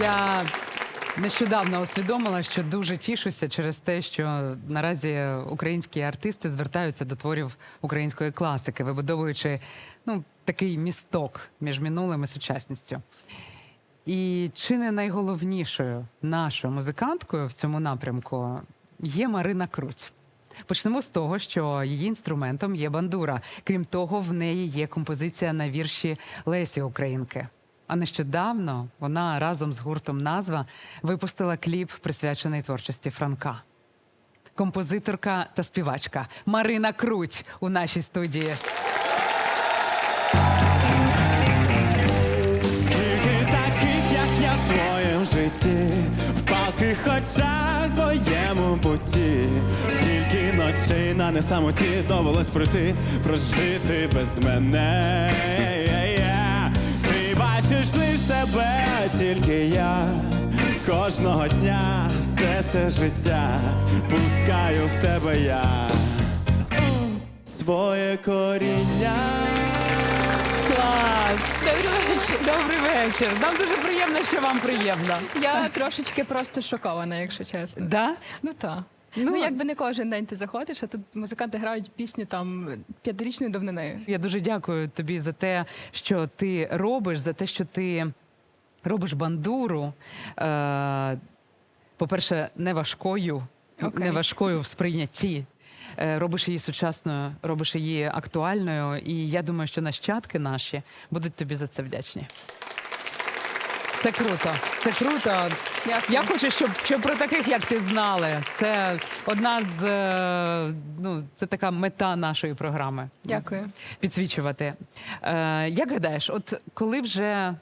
Я нещодавно усвідомила, що дуже тішуся через те, що наразі українські артисти звертаються до творів української класики, вибудовуючи ну, такий місток між минулим і сучасністю. І чи не найголовнішою нашою музиканткою в цьому напрямку є Марина Круть. Почнемо з того, що її інструментом є бандура. Крім того, в неї є композиція на вірші Лесі Українки. А нещодавно вона разом з гуртом Назва випустила кліп, присвячений творчості Франка. Композиторка та співачка Марина Круть у нашій студії. Скільки таких, як я в твоєму житті, в палких очах твоєму путі, скільки ночей на несамоті довелось пройти, прожити без мене. Себе, тільки я кожного дня все це життя пускаю в тебе я своє коріння. Клас! Добрий вечір. Добрий вечір. Нам дуже приємно, що вам приємно. Я трошечки просто шокована, якщо чесно. Да? Ну так. Ну, Ну, якби не кожен день ти заходиш, а тут музиканти грають пісню там п'ятирічної давнини. Я дуже дякую тобі за те, що ти робиш, за те, що ти робиш бандуру. Е, по-перше, не важкою, Окей. не важкою в сприйнятті. Е, Робиш її сучасною, робиш її актуальною, і я думаю, що нащадки наші будуть тобі за це вдячні. Це круто, це круто. Дякую. Я хочу, щоб, щоб про таких, як ти, знали. Це одна з е, ну, це така мета нашої програми. Дякую. Підсвічувати. Е, як гадаєш, от коли вже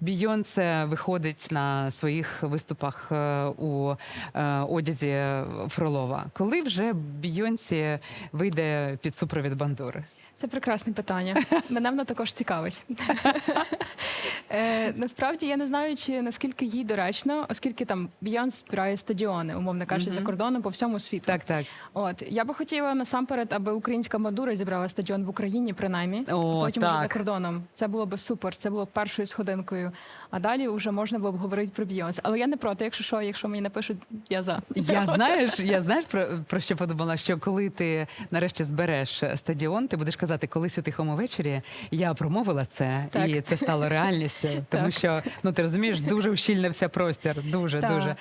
Бійонсе виходить на своїх виступах е, у е, одязі Фролова, коли вже Бійонсі вийде під супровід бандури? Це прекрасне питання. Мене воно також цікавить. е, насправді я не знаю, чи наскільки їй доречно, оскільки там Бійонс збирає стадіони, умовно кажучи, за кордоном по всьому світу. Так, так. От я би хотіла насамперед, аби українська мадура зібрала стадіон в Україні, принаймні, О, а потім вже за кордоном. Це було би супер. Це було б першою сходинкою. А далі вже можна було б говорити про Бійонс. Але я не проти, якщо що, якщо мені напишуть, я за. Я знаєш, я знаєш про, про що подумала? Що коли ти нарешті збереш стадіон, ти будеш казати, колись у тихому вечорі я промовила це, Так. і це стало реальністю. Тому Так. що ну ти розумієш, дуже ущільнився простір. Дуже Так. дуже.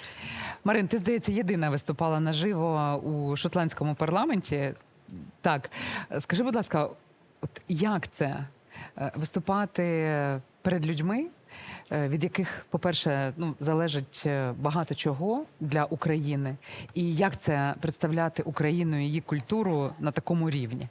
Марин, ти здається, єдина виступала наживо у шотландському парламенті. Так, скажи, будь ласка, от як це е, виступати перед людьми, е, від яких, по-перше, ну залежить е, багато чого для України, і як це представляти Україну і її культуру на такому рівні?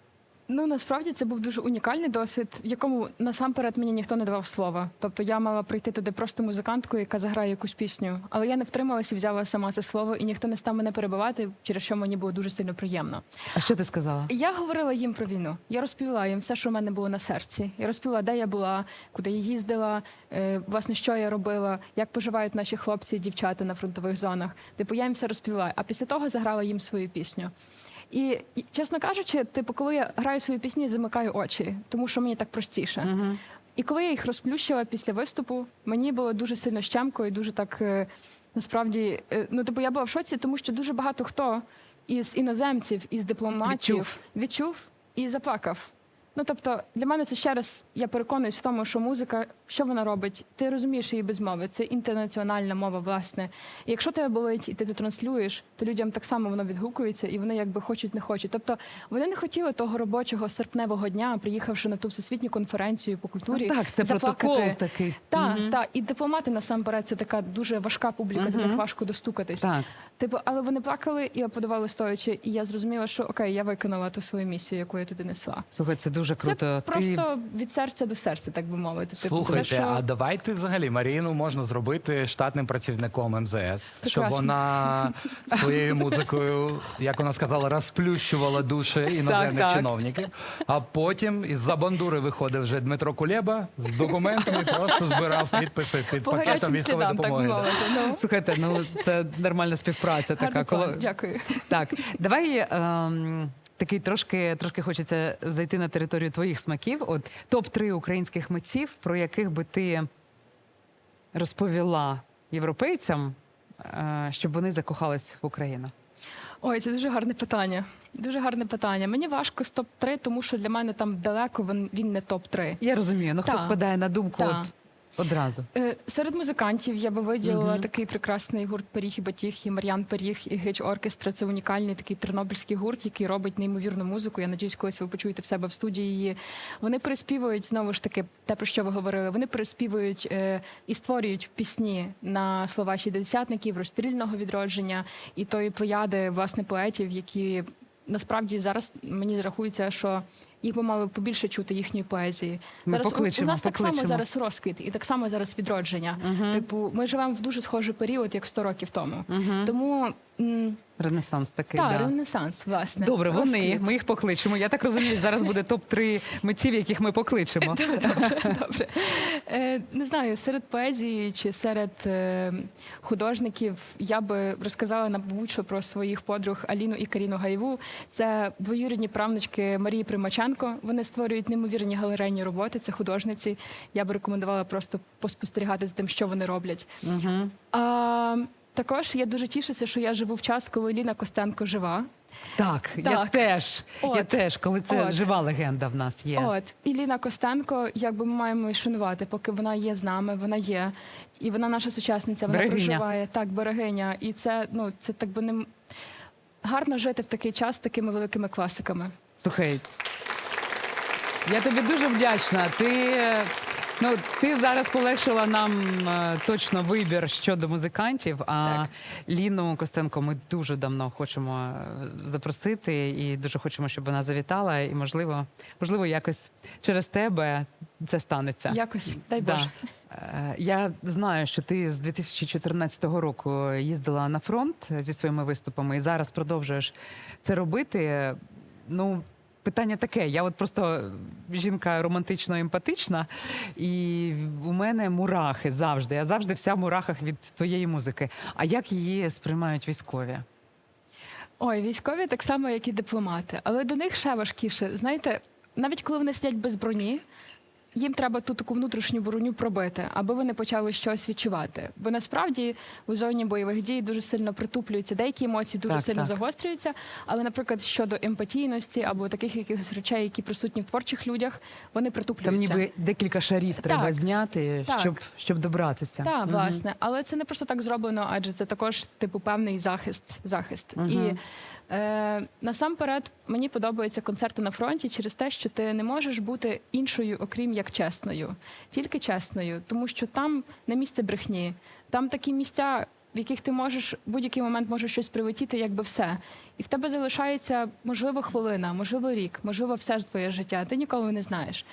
Ну насправді це був дуже унікальний досвід, в якому насамперед мені ніхто не давав слова. Тобто я мала прийти туди просто музиканткою, яка заграє якусь пісню. Але я не втрималася і взяла сама це слово, і ніхто не став мене перебивати, через що мені було дуже сильно приємно. А що ти сказала? Я говорила їм про війну. Я розповіла їм все, що в мене було на серці. Я розповіла, де я була, куди я їздила, е, власне, що я робила, як поживають наші хлопці і дівчата на фронтових зонах. Типу, я їм все розповіла. А після того заграла їм свою пісню. І, чесно кажучи, типу, коли я граю свої пісні, замикаю очі, тому що мені так простіше. Угу. І коли я їх розплющила після виступу, мені було дуже сильно щемко і дуже так е, насправді. е, ну, типу, я була в шоці, тому що дуже багато хто із іноземців, із дипломатів Відчув. відчув і заплакав. Ну тобто, для мене це ще раз я переконуюсь в тому, що музика, що вона робить, ти розумієш її без мови. Це інтернаціональна мова, власне. І якщо тебе болить і ти це транслюєш, то людям так само воно відгукується, і вони якби хочуть, не хочуть. Тобто вони не хотіли того робочого серпневого дня, приїхавши на ту всесвітню конференцію по культурі. Ну, так, це заплакати. протокол такий. Так, Мгм. так. І дипломати насамперед це така дуже важка публіка, до Мгм. них важко достукатись. Так. Типу, але вони плакали і аплодували стоячи, і я зрозуміла, що окей, я виконала ту свою місію, яку я туди несла. Слухай, це дуже круто. Це Ти- просто від серця до серця, так би мовити. Типу, Слухайте, це, що... а давайте взагалі Маріну можна зробити штатним працівником МЗС, щоб Прекрасно. вона своєю музикою, як вона сказала, розплющувала душі іноземних так. чиновників. А потім із-за бандури виходив вже Дмитро Кулеба з документами, просто збирав підписи під по пакетом гарячим військової слідам, так би допомоги. мовити. Ну, Слухайте, ну це нормальна співпраця. Така план, коли Дякую. так, давай. Ем... Такий трошки трошки хочеться зайти на територію твоїх смаків. От топ 3 українських митців, про яких би ти розповіла європейцям, е, щоб вони закохались в Україну? Ой, це дуже гарне питання. Дуже гарне питання. Мені важко з топ 3 тому що для мене там далеко він, він не топ 3 Я розумію, ну хто спадає на думку Так. от, одразу. Е, Серед музикантів я би виділила Мгм. такий прекрасний гурт Пиріг і Батіг, і Мар'ян Пиріг, і Гич Оркестра. Це унікальний такий тернопільський гурт, який робить неймовірну музику. Я надіюсь, колись ви почуєте в себе в студії її. Вони переспівують знову ж таки те, про що ви говорили. Вони переспівують е, і створюють пісні на слова шістдесятників, розстрільного відродження і тої плеяди власне поетів, які. Насправді зараз мені рахується, що їх би мали побільше чути їхньої поезії. Ми зараз покличемо, у нас так само зараз розквіт, і так само зараз відродження. Типу, ми живемо в дуже схожий період, як 100 років тому. Тому Ренесанс такий. та, да. ренесанс, власне. Добре, вони, Розквіт. ми їх покличемо. Я так розумію, зараз буде топ-3 митців, яких ми покличемо. Добре. Е, не знаю, серед поезії чи серед е, художників я би розказала мабуть, що про своїх подруг Аліну і Каріну Гаєву. Це двоюрідні правнучки Марії Примаченко. Вони створюють неймовірні галерейні роботи. Це художниці. Я би рекомендувала просто поспостерігати за тим, що вони роблять. Угу. А, також я дуже тішуся, що я живу в час, коли Ліна Костенко жива. Так, я Так. теж. Я теж, коли це От. жива легенда в нас є. От і Ліна Костенко, якби ми маємо її шанувати, поки вона є з нами, вона є, і вона наша сучасниця, вона Берегиня. проживає так, берегиня. І це ну це так би не гарно жити в такий час з такими великими класиками. Слухай, я тобі дуже вдячна. Ти, ну, ти зараз полегшила нам е, точно вибір щодо музикантів. А Так. Ліну Костенко ми дуже давно хочемо е, запросити і дуже хочемо, щоб вона завітала. І можливо, можливо, якось через тебе це станеться. Якось дай Да. Боже. Е, Я знаю, що ти з 2014 року їздила на фронт зі своїми виступами і зараз продовжуєш це робити. Ну, питання таке: я от просто жінка романтично емпатична, і у мене мурахи завжди. Я завжди вся в мурахах від твоєї музики. А як її сприймають військові? Ой, військові так само, як і дипломати, але до них ще важкіше. Знаєте, навіть коли вони сидять без броні. Їм треба ту таку внутрішню броню пробити, аби вони почали щось відчувати. Бо насправді у зоні бойових дій дуже сильно притуплюються деякі емоції, дуже Так, сильно так. загострюються. Але, наприклад, щодо емпатійності або таких якихось речей, які присутні в творчих людях, вони Там притуплюються. ніби декілька шарів треба зняти, Так. щоб, щоб добратися. Так, Мгм. власне, але це не просто так зроблено, адже це також типу певний захист. захист. Мгм. І е, насамперед мені подобаються концерти на фронті через те, що ти не можеш бути іншою, окрім як чесною, тільки чесною, тому що там не місце брехні, там такі місця. В яких ти можеш в будь-який момент може щось прилетіти, якби все. І в тебе залишається можливо хвилина, можливо, рік, можливо, все ж твоє життя. Ти ніколи не знаєш.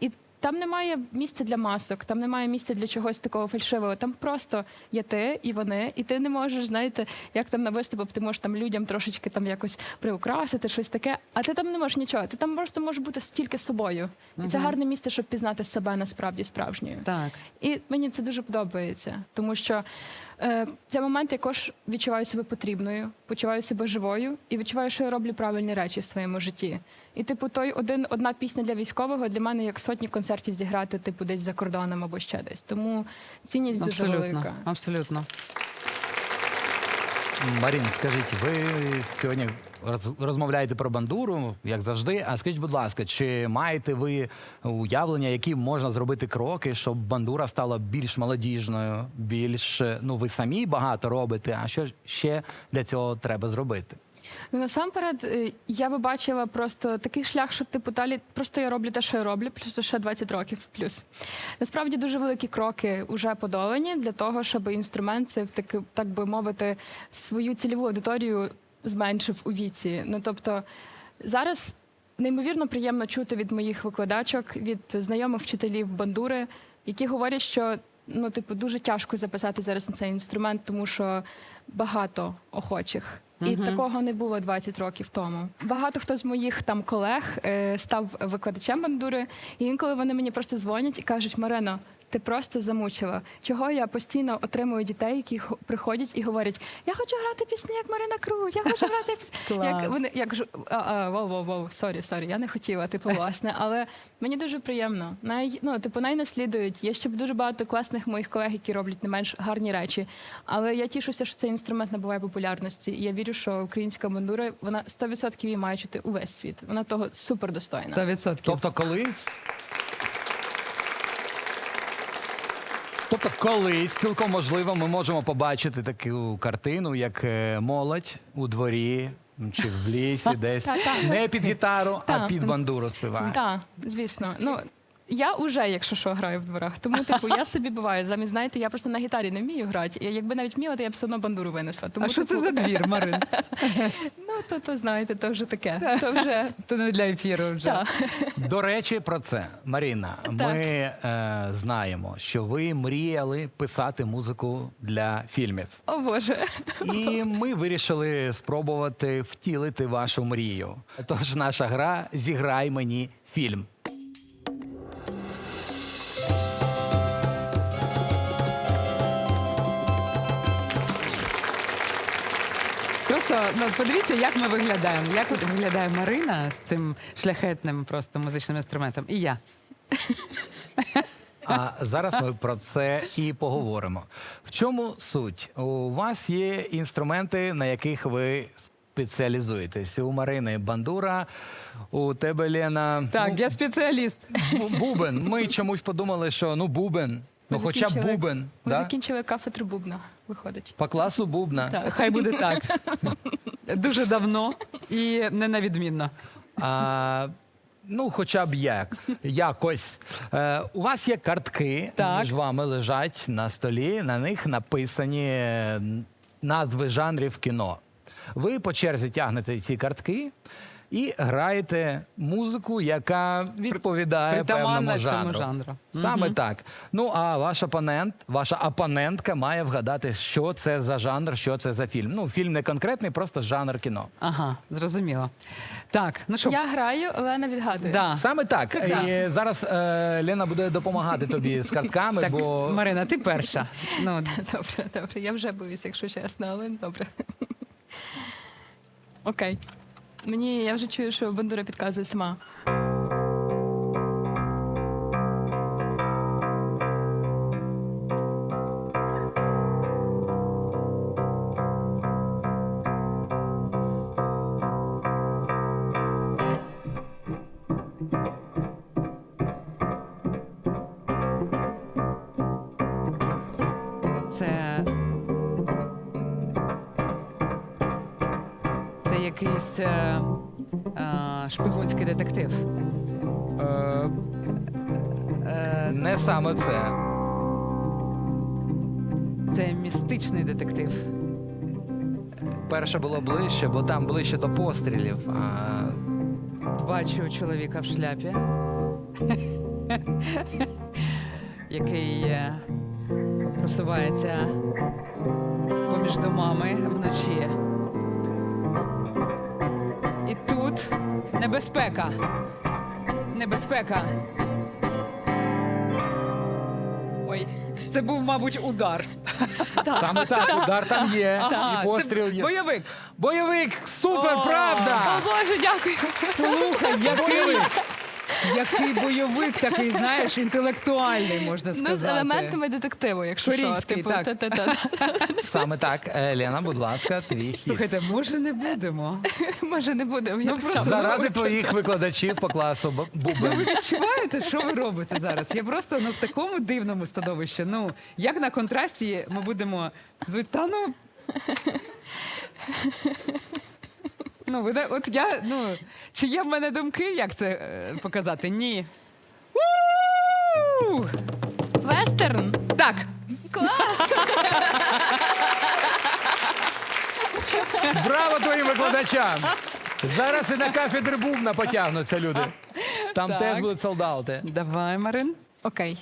І там немає місця для масок, там немає місця для чогось такого фальшивого. Там просто є ти і вони, і ти не можеш, знаєте, як там на виступах, ти можеш там людям трошечки там якось приукрасити, щось таке, а ти там не можеш нічого. Ти там просто можеш бути тільки собою. І це гарне місце, щоб пізнати себе насправді справжньою. Так. І мені це дуже подобається, тому що е, цей момент я також відчуваю себе потрібною, почуваю себе живою і відчуваю, що я роблю правильні речі в своєму житті. І, типу, той один одна пісня для військового для мене як сотні концертів зіграти, типу, десь за кордоном або ще десь. Тому цінність дуже велика. Абсолютно. Марін, скажіть, ви сьогодні роз- розмовляєте про бандуру, як завжди. А скажіть, будь ласка, чи маєте ви уявлення, які можна зробити кроки, щоб бандура стала більш молодіжною, більш ну ви самі багато робите? А що ще для цього треба зробити? Ну насамперед, е, я би бачила просто такий шлях, що типу далі просто я роблю те, що я роблю, плюс ще 20 років. Плюс насправді дуже великі кроки вже подолані для того, щоб інструмент це таки, так би мовити, свою цільову аудиторію зменшив у віці. Ну тобто зараз. Неймовірно приємно чути від моїх викладачок, від знайомих вчителів бандури, які говорять, що ну, типу, дуже тяжко записати зараз на цей інструмент, тому що багато охочих. І угу. такого не було 20 років тому. Багато хто з моїх там колег е, став викладачем бандури, і інколи вони мені просто дзвонять і кажуть: Марино, ти просто замучила. Чого я постійно отримую дітей, які хо- приходять і говорять: Я хочу грати пісні, як Марина Круть, я хочу грати пісні. Як вони я кажу, а, а, воу, воу, воу, сорі, сорі, я не хотіла, типу, власне, але мені дуже приємно. Най, ну, типу, най наслідують. Є ще дуже багато класних моїх колег, які роблять не менш гарні речі. Але я тішуся, що цей інструмент набуває популярності. І я вірю, що українська бандура вона 100% її має чути увесь світ. Вона того супер достойна. 100%. Тобто колись. Тобто, колись цілком можливо, ми можемо побачити таку картину, як е, молодь у дворі чи в лісі, десь не під гітару, а Та. під бандуру співає. Так, звісно. Ну я уже, якщо що, граю в дворах. Тому, типу, я собі буваю. Замість знаєте, я просто на гітарі не вмію грати. І якби навіть вміла, то я б все одно бандуру винесла. Тому, А що це типу, за двір, Марин? Ну, то, то знаєте, то вже таке. То вже То не для ефіру вже. так. До речі, про це, Маріна, ми е, знаємо, що ви мріяли писати музику для фільмів. О Боже. І ми вирішили спробувати втілити вашу мрію. Тож наша гра Зіграй мені фільм. Просто ну подивіться, як ми виглядаємо. Як от виглядає Марина з цим шляхетним просто музичним інструментом. І я. А зараз ми про це і поговоримо. В чому суть? У вас є інструменти, на яких ви спеціалізуєтесь. У Марини бандура, у тебе Лена. Так, ну, я спеціаліст. бубен. Ми чомусь подумали, що ну бубен. Ну, хоча б закінчили- бубен. Ми Да? закінчили кафедру бубна, виходить. По класу бубна. Так. Хай буде так. Дуже давно і не на відмінно. А, ну, хоча б як. Якось. Е, у вас є картки, Так. між вами лежать на столі, на них написані е, назви жанрів кіно. Ви по черзі тягнете ці картки і граєте музику, яка відповідає певному жанру. жанру. Саме так. Ну а ваш опонент, ваша опонентка має вгадати, що це за жанр, що це за фільм. Ну, фільм не конкретний, просто жанр кіно. Ага, зрозуміло. Так, ну що, Я граю, Олена відгадує. да. Саме так. І зараз е, Лена буде допомагати тобі з картками, так, бо Марина, ти перша. Ну, Добре, добре. Я вже боюся, якщо чесно, але добре. Окей. Мені я вже чую, що бандура підказує сама. Якийсь е, е, шпигунський детектив. е, Е, не саме це. це містичний детектив. Перше було ближче, бо там ближче до пострілів. А Бачу чоловіка в шляпі, який е, просувається поміж домами вночі. Небезпека. Небезпека. Ой, це був, мабуть, удар. саме так, удар там є, Так, і постріл є. бойовик. Бойовик! Супер, правда! О Боже, дякую. Слухай, який! Який бойовик такий, знаєш, інтелектуальний, можна сказати. Ну, з елементами детективу, якщо що. Типу, так. та-та-та. Саме так. Е, Лена, будь ласка, твій хід. Слухайте, може не будемо. Може, не будемо. Я так просто Заради твоїх викладачів по класу б- Ви відчуваєте, що ви робите зараз? Я просто ну в такому дивному становищі. Ну як на контрасті ми будемо звуть, та ну. Ну, ви, не- от я, ну, чи є в мене думки, як це е, показати? Ні. У! Вестерн. Так, Клас. Браво твоїм викладачам! Зараз і на кафедри бубна потягнуться люди. Там Так. теж будуть солдати. давай, Марин. Окей.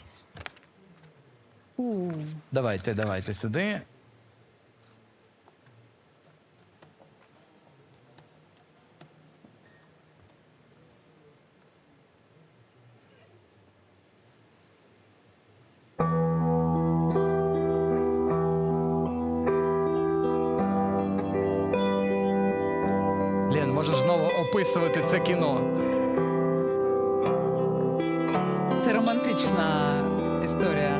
Давайте, давайте сюди. Це кіно. Це романтична історія.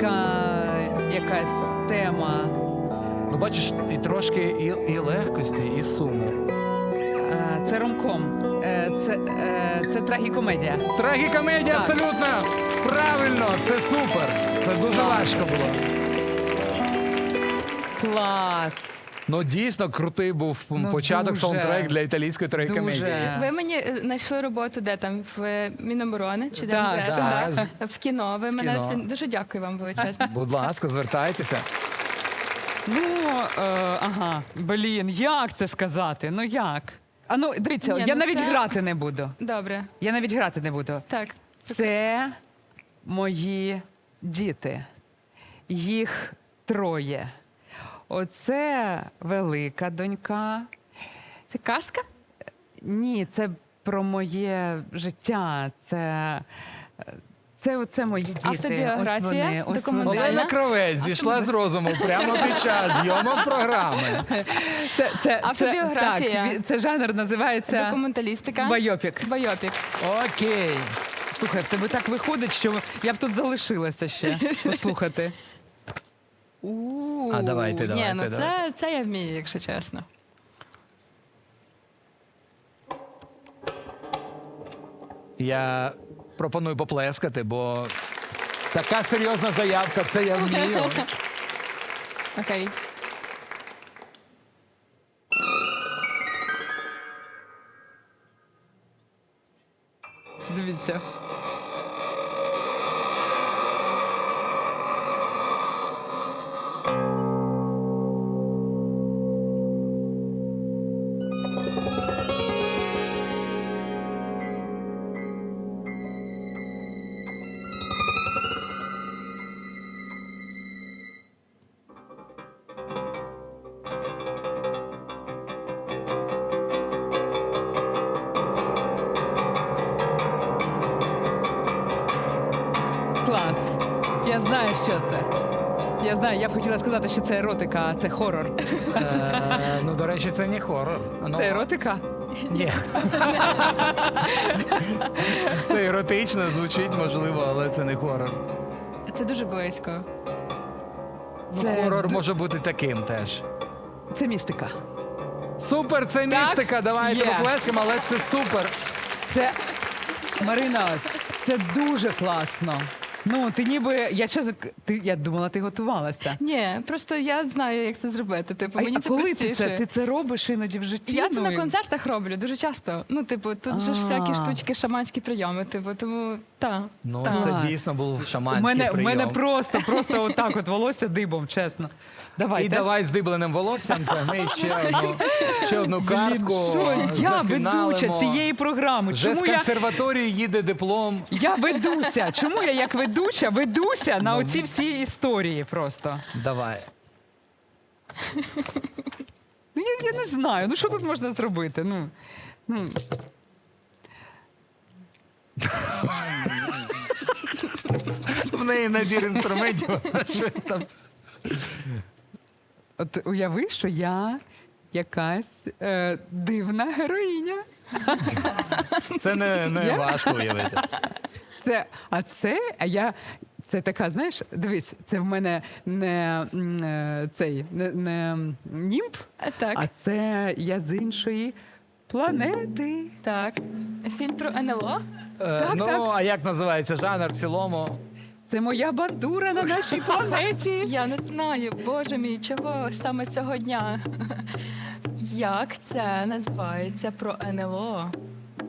Італійська якась тема. ну бачиш, і трошки і, і легкості, і суму. Е, Це ромком. Е, Це, е, це трагікомедія. Трагікомедія, Так. абсолютно! Правильно, це супер. Це дуже важко було. Клас! Ну дійсно крутий був Ну, початок дуже. саундтрек для італійської трагікомедії. Ви мені е, знайшли роботу де там в е, Міноборони чи де Да, да. да? в кіно. Ви мене кіно. дуже дякую вам величезно. Будь ласка, звертайтеся. Ну, е, ага, блін, як це сказати? Ну як? А ну, дивіться, Ні, я ну навіть це- грати не буду. Добре, Я навіть грати не буду. так. Це мої діти. Їх троє. Оце велика донька. Це казка? Ні, це про моє життя. Це, це оце мої діти. Автобіографія? Ось вони, ось Олена Кравець зійшла з розуму прямо під час зйомок програми. Це, це, це, Автобіографія. так, це жанр називається Документалістика? байопік. Байопік. Окей. Слухай, в тебе так виходить, що я б тут залишилася ще послухати. У-у-у. А, давайте, Ні, давайте, ну давайте. це, це я вмію, якщо чесно. Я пропоную поплескати, бо така серйозна заявка, це я вмію. Окей. Дивіться. Що це. Я знаю, я б хотіла сказати, що це еротика, а це хорор. Е, ну, до речі, це не хорор. Ну, Це еротика? Ні. Це еротично звучить, можливо, але це не хорор. Це дуже близько. Це, Хорор ду- може бути таким теж. це містика. Супер, це Так, містика. Давайте є. поплескаємо, але це супер. Це Марина, це дуже класно. Ну, ти ніби. Я чесно, ти я думала, ти готувалася. Ні, просто я знаю, як це зробити. Типу, мені а це коли простіше. ти це? Ти це робиш іноді в житті? Я це Ну, на концертах роблю дуже часто. Ну, типу, тут же ж всякі штучки, шаманські прийоми. Типу, тому та. Ну, та. це дійсно був У шаманський мене, у мене просто, просто отак от волосся дибом, чесно. Давайте. І давай з дибленим волоссям, та ми ще одну, ще одну картку. що я ведуча цієї програми. Вже Чому з я, консерваторії їде диплом. я ведуся? Чому я як ведуча ведуся на оці всі історії просто? Давай. Ну, я, я не знаю. Ну що тут можна зробити? Ну, ну. В неї набір інструментів, щось там. От уяви, що я якась е, дивна героїня. Це не, не Я? важко уявити. Це, а це, а я. Це така, знаєш, дивись, це в мене не м, е, цей не, не німф, Е, Так, а це я з іншої планети. так. Фільм про НЛО? Е, Так, ну, так. а як називається жанр в цілому? Це моя бандура на нашій планеті. Я не знаю, боже мій, чого саме цього дня. Як це називається про НЛО?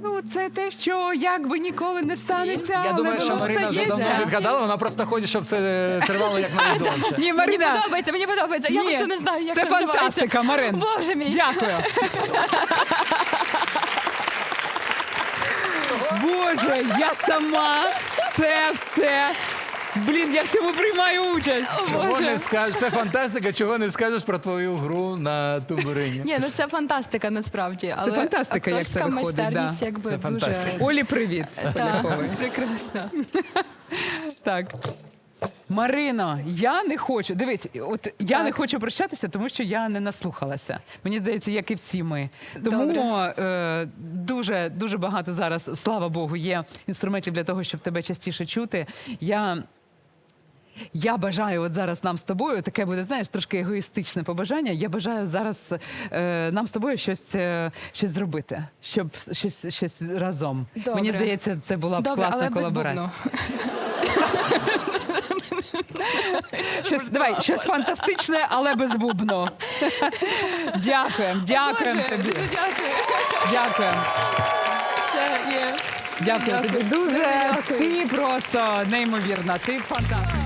Ну, це те, що як би ніколи не станеться. Я але думаю, що воно Марина вже стається. давно відгадала, вона просто хоче, щоб це тривало як найдовше. Ні, Мені Марина, подобається, мені подобається. Я Ні, просто не знаю, як це називається. фантастика, Марин. Боже мій. Дякую. Боже, я сама це все. Блін, я в цьому приймаю участь. Чого не скажеш? Це фантастика, чого не скажеш про твою гру на тумбурині. Ні, ну це фантастика насправді. Але фантастика, як це акторська виходить, майстерність, якби Це дуже фантастика. Олі, привіт. Так, прекрасно. Так. Марино, я не хочу. Дивись, от я Так. не хочу прощатися, тому що я не наслухалася. Мені здається, як і всі ми. Тому Добре. е, дуже дуже багато зараз, слава Богу, є інструментів для того, щоб тебе частіше чути. Я. Я бажаю от зараз нам з тобою, таке буде, знаєш, трошки егоїстичне побажання. Я бажаю зараз е, нам з тобою щось, е, щось зробити, щоб щось, щось разом. Добре. Мені здається, це була б Добре, класна але колаборація. Щось, давай, щось фантастичне, але без бубну. Дякуємо, дякуємо тобі. дуже Дякую. Дякуємо. Є. Дякую тобі дуже. Ти просто неймовірна. Ти фантастична.